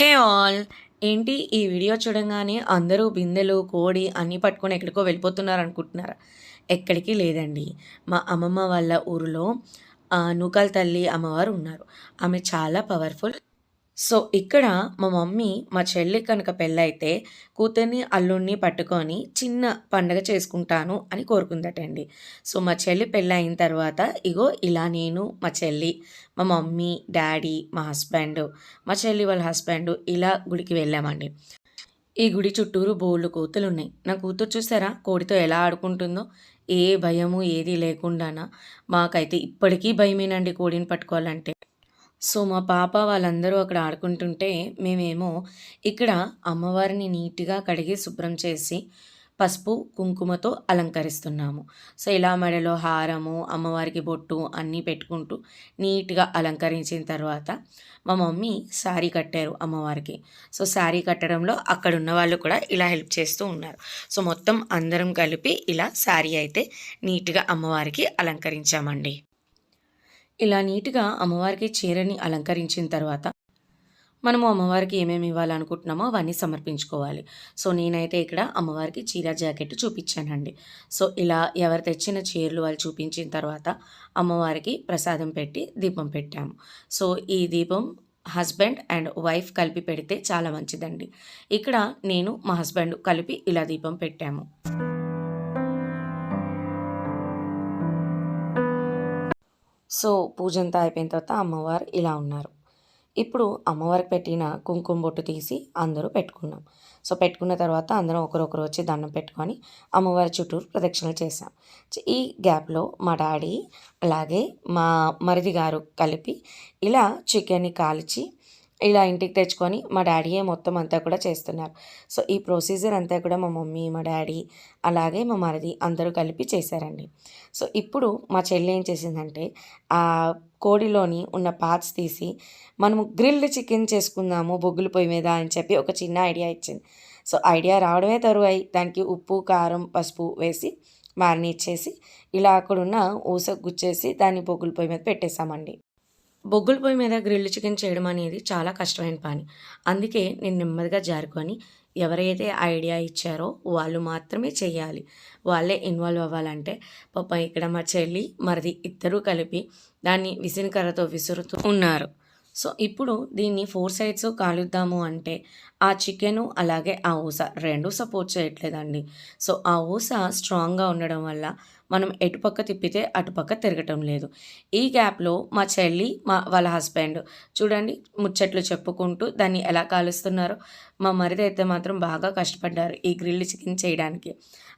Hey all. ఏంటి ఈ video చూడంగానే అందరూ బిందెలు కోడి అన్నీ పట్టుకొని ఎక్కడికో వెళ్ళిపోతున్నారు అనుకుంటున్నారా ఎక్కడికి లేదండి. మా అమ్మమ్మ వాళ్ళ ఊరిలో నూకాల తల్లి అమ్మవారు ఉన్నారు. ఆమె చాలా పవర్ఫుల్ సో ఇక్కడ మా మమ్మీ మా చెల్లి కనుక పెళ్ళైతే కూతుర్ని అల్లుడిని పట్టుకొని చిన్న పండగ చేసుకుంటాను అని కోరుకుందటండి. సో మా చెల్లి పెళ్ళి అయిన తర్వాత ఇగో ఇలా నేను మా చెల్లి మా మమ్మీ డాడీ మా హస్బెండ్ మా చెల్లి వాళ్ళ హస్బెండ్ ఇలా గుడికి వెళ్ళామండి. ఈ గుడి చుట్టూరు బోళ్ళు కోతులు ఉన్నాయి నా కూతురు చూసారా? కోడితో ఎలా ఆడుకుంటుందో? ఏ భయము ఏది లేకుండానా? మాకైతే ఇప్పటికీ భయమేనండి కోడిని పట్టుకోవాలంటే. సో మా పాప వాళ్ళందరూ అక్కడ ఆడుకుంటుంటే మేమేమో ఇక్కడ అమ్మవారిని నీట్గా కడిగి శుభ్రం చేసి పసుపు కుంకుమతో అలంకరిస్తున్నాము. సో ఇలా మెడలో హారము అమ్మవారికి బొట్టు అన్నీ పెట్టుకుంటూ నీట్గా అలంకరించిన తర్వాత మా మమ్మీ శారీ కట్టారు అమ్మవారికి. సో శారీ కట్టడంలో అక్కడ ఉన్న వాళ్ళు కూడా ఇలా హెల్ప్ చేస్తూ ఉన్నారు. సో మొత్తం అందరం కలిపి ఇలా శారీ అయితే నీట్గా అమ్మవారికి అలంకరించామండి. ఇలా నీట్గా అమ్మవారికి చీరని అలంకరించిన తర్వాత మనము అమ్మవారికి ఏమేమి ఇవ్వాలనుకుంటున్నామో అవన్నీ సమర్పించుకోవాలి. సో నేనైతే ఇక్కడ అమ్మవారికి చీర జాకెట్ చూపించానండి. సో ఇలా ఎవరు తెచ్చిన చీరలు వాళ్ళు చూపించిన తర్వాత అమ్మవారికి ప్రసాదం పెట్టి దీపం పెట్టాము. సో ఈ దీపం హస్బెండ్ అండ్ వైఫ్ కలిపి పెడితే చాలా మంచిదండి. ఇక్కడ నేను మా హస్బెండ్ కలిపి ఇలా దీపం పెట్టాము. సో పూజ అంతా అయిపోయిన తర్వాత అమ్మవారు ఇలా ఉన్నారు. ఇప్పుడు అమ్మవారికి పెట్టిన కుంకుమ బొట్టు తీసి అందరూ పెట్టుకున్నాం. సో పెట్టుకున్న తర్వాత అందరం ఒకరొకరు వచ్చి దండం పెట్టుకొని అమ్మవారి చుట్టూరు ప్రదక్షిణలు చేసాం ఈ గ్యాప్లో మా డాడీ అలాగే మా మరిది గారు కలిపి ఇలా చికెన్ని కాల్చి ఇలా ఇంటికి తెచ్చుకొని మా డాడీయే మొత్తం అంతా కూడా చేస్తున్నారు. సో ఈ ప్రొసీజర్ అంతా కూడా మా మమ్మీ మా డాడీ అలాగే మా మరిది అందరూ కలిపి చేశారండి. సో ఇప్పుడు మా చెల్లి ఏం చేసిందంటే ఆ కోడిలోని ఉన్న పార్ట్స్ తీసి మనము గ్రిల్డ్ చికెన్ చేసుకుందాము బొగ్గుల పొయ్యి మీద అని చెప్పి ఒక చిన్న ఐడియా ఇచ్చింది. సో ఐడియా రావడమే తరువాయి. దానికి ఉప్పు కారం పసుపు వేసి మ్యారినేట్ చేసి ఇలా అక్కడున్న ఊస గుచ్చేసి దాన్ని బొగ్గుల పొయ్యి మీద పెట్టేశామండి. బొగ్గుల పొయ్యి మీద గ్రిల్ చికెన్ చేయడం అనేది చాలా కష్టమైన పని. అందుకే నేను నెమ్మదిగా జారుకొని ఎవరైతే ఐడియా ఇచ్చారో వాళ్ళు మాత్రమే చేయాలి. వాళ్ళే ఇన్వాల్వ్ అవ్వాలంటే పాప ఇక్కడ మా చెల్లి మరిది ఇద్దరూ కలిపి దాన్ని విసినకర్రతో విసురుతూ ఉన్నారు. సో ఇప్పుడు దీన్ని ఫోర్ సైడ్స్ కాలుద్దాము అంటే ఆ చికెను అలాగే ఆ ఊస రెండు సపోర్ట్ చేయట్లేదండి. సో ఆ ఊస స్ట్రాంగ్గా ఉండడం వల్ల మనం ఎటుపక్క తిప్పితే అటుపక్క తిరగటం లేదు. ఈ గ్యాప్లో మా చెల్లి మా వాళ్ళ హస్బెండ్ చూడండి ముచ్చట్లు చెప్పుకుంటూ దాన్ని ఎలా కాలుస్తున్నారో. మా మరిది అయితే మాత్రం బాగా కష్టపడ్డారు ఈ గ్రిల్ చికెన్ చేయడానికి.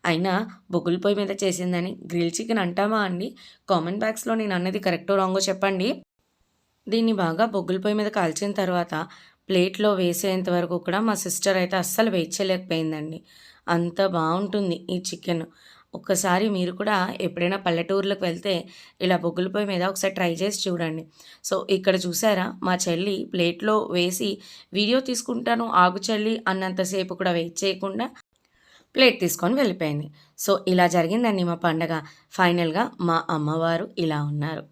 అయినా బొగ్గుల పొయ్యి మీద చేసిందని గ్రిల్ చికెన్ అంటామా అండి? కామెంట్ బాక్స్లో నేను అన్నది కరెక్టో రాంగో చెప్పండి. దీన్ని బాగా బొగ్గుల పొయ్యి మీద కాల్చిన తర్వాత ప్లేట్లో వేసేంత వరకు కూడా మా సిస్టర్ అయితే అస్సలు వెయిట్ చేయలేకపోయిందండి. అంత బాగుంటుంది ఈ చికెన్. ఒక్కసారి మీరు కూడా ఎప్పుడైనా పల్లెటూర్లకు వెళ్తే ఇలా బొగ్గుల పొయ్యి మీద ఒకసారి ట్రై చేసి చూడండి. సో ఇక్కడ చూసారా? మా చెల్లి ప్లేట్లో వేసి వీడియో తీసుకుంటాను ఆగు చెల్లి అన్నంతసేపు కూడా వెయిట్ చేయకుండా ప్లేట్ తీసుకొని వెళ్ళిపోయింది. సో ఇలా జరిగిందండి మా పండగ. ఫైనల్గా మా అమ్మవారు ఇలా ఉన్నారు.